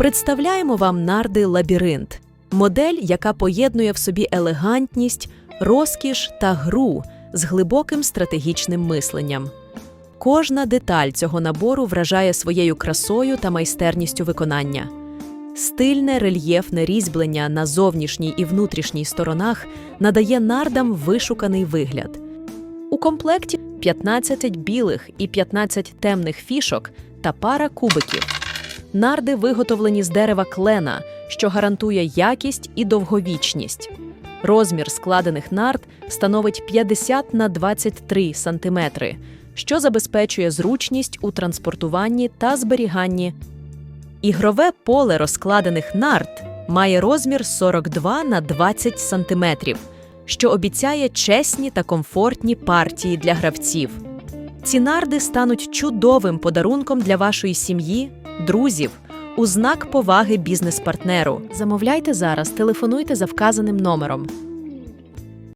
Представляємо вам нарди Лабіринт модель, яка поєднує в собі елегантність, розкіш та гру з глибоким стратегічним мисленням. Кожна деталь цього набору вражає своєю красою та майстерністю виконання. Стильне рельєфне різьблення на зовнішній і внутрішній сторонах надає нардам вишуканий вигляд. У комплекті 15 білих і 15 темних фішок та пара кубиків. Нарди виготовлені з дерева клена, що гарантує якість і довговічність. Розмір складених нард становить 50 на 23 см, що забезпечує зручність у транспортуванні та зберіганні. Ігрове поле розкладених нард має розмір 42 на 20 см, що обіцяє чесні та комфортні партії для гравців. Ці нарди стануть чудовим подарунком для вашої сім'ї, друзів у знак поваги бізнес-партнеру. Замовляйте зараз, телефонуйте за вказаним номером.